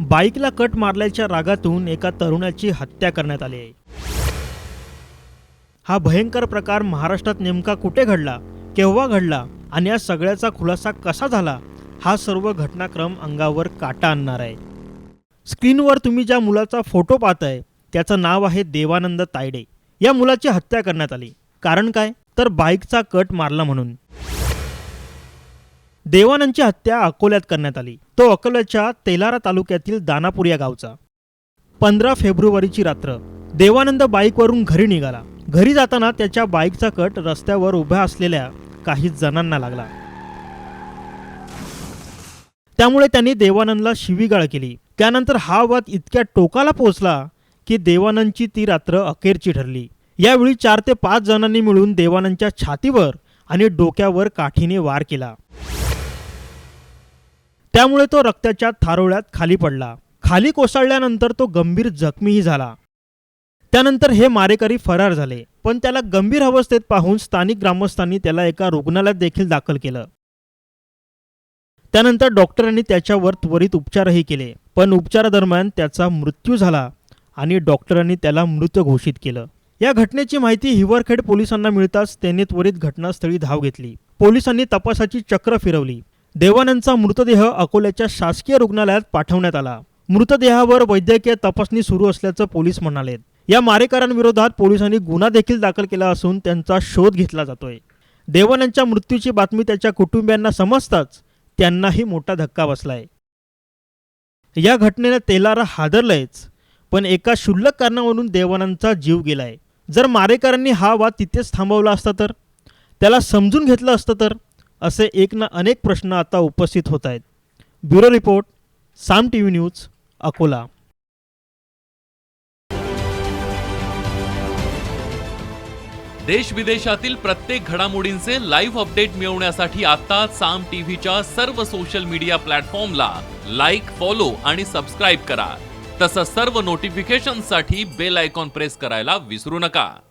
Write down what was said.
बाईकला cut मारल्याच्या रागातून एका तरुणाची हत्या करण्यात आली. आहे हा भयंकर प्रकार महाराष्ट्रात नेमका कुठे घडला केव्हा घडला आणि या सगळ्याचा खुलासा कसा झाला हा सर्व घटनाक्रम अंगावर काटा आणणार आहे. स्क्रीनवर तुम्ही ज्या मुलाचा फोटो पाहताय त्याचं नाव आहे देवानंद तायडे. या मुलाची हत्या करण्यात आली. कारण काय? तर बाईकचा कट मारला म्हणून. देवानंदची हत्या अकोल्यात करण्यात आली. तो अकोल्याच्या तेलारा तालुक्यातील दानापूर या गावचा. पंधरा फेब्रुवारीची रात्र. देवानंद बाईकवरून घरी निघाला. घरी जाताना त्याच्या बाईकचा कट रस्त्यावर उभ्या असलेल्या काही जणांना लागला. त्यामुळे त्यांनी देवानंदला शिवीगाळ केली. त्यानंतर हा वाद इतक्या टोकाला पोहोचला की देवानंदची ती रात्र अखेरची ठरली. यावेळी चार ते पाच जणांनी मिळून देवानंदच्या छातीवर आणि डोक्यावर काठीने वार केला. त्यामुळे तो रक्ताच्या थारोळ्यात खाली पडला. खाली कोसळल्यानंतर तो गंभीर जखमीही झाला. त्यानंतर हे मारेकरी फरार झाले पण त्याला गंभीर अवस्थेत पाहून स्थानिक ग्रामस्थांनी त्याला एका रुग्णालयात देखील दाखल केलं. त्यानंतर डॉक्टरांनी त्याच्यावर त्वरित उपचारही केले पण उपचारादरम्यान त्याचा मृत्यू झाला आणि डॉक्टरांनी त्याला मृत घोषित केलं. या घटनेची माहिती हिवरखेड पोलिसांना मिळताच त्यांनी त्वरित घटनास्थळी धाव घेतली. पोलिसांनी तपासाची चक्र फिरवली. देवानंदचा मृतदेह अकोल्याच्या शासकीय रुग्णालयात पाठवण्यात आला. मृतदेहावर वैद्यकीय तपासणी सुरू असल्याचं पोलीस म्हणाले. या मारेकरांविरोधात पोलिसांनी गुन्हा देखील दाखल केला असून त्यांचा शोध घेतला जातोय. देवानंदच्या मृत्यूची बातमी त्याच्या कुटुंबियांना समजताच त्यांनाही मोठा धक्का बसलाय. या घटनेनं तेलारा हादरलंयच पण एका क्षुल्लक कारणावरून देवानंदचा जीव गेलाय. जर मारेकरांनी हा वाद तिथेच थांबवला असता तर? त्याला समजून घेतलं असतं तर? असे एक ना अनेक प्रश्न आता उपस्थित होत आहेत. Bureau report Saam T V news Akola. देश विदेशातील प्रत्येक घडामोडींचे लाईव्ह अपडेट मिळवण्यासाठी आता साम टीव्हीच्या सर्व सोशल मीडिया प्लॅटफॉर्मला लाईक फॉलो आणि सबस्क्राईब करा. तसंच सर्व नोटिफिकेशनसाठी बेल आयकॉन प्रेस करायला विसरू नका.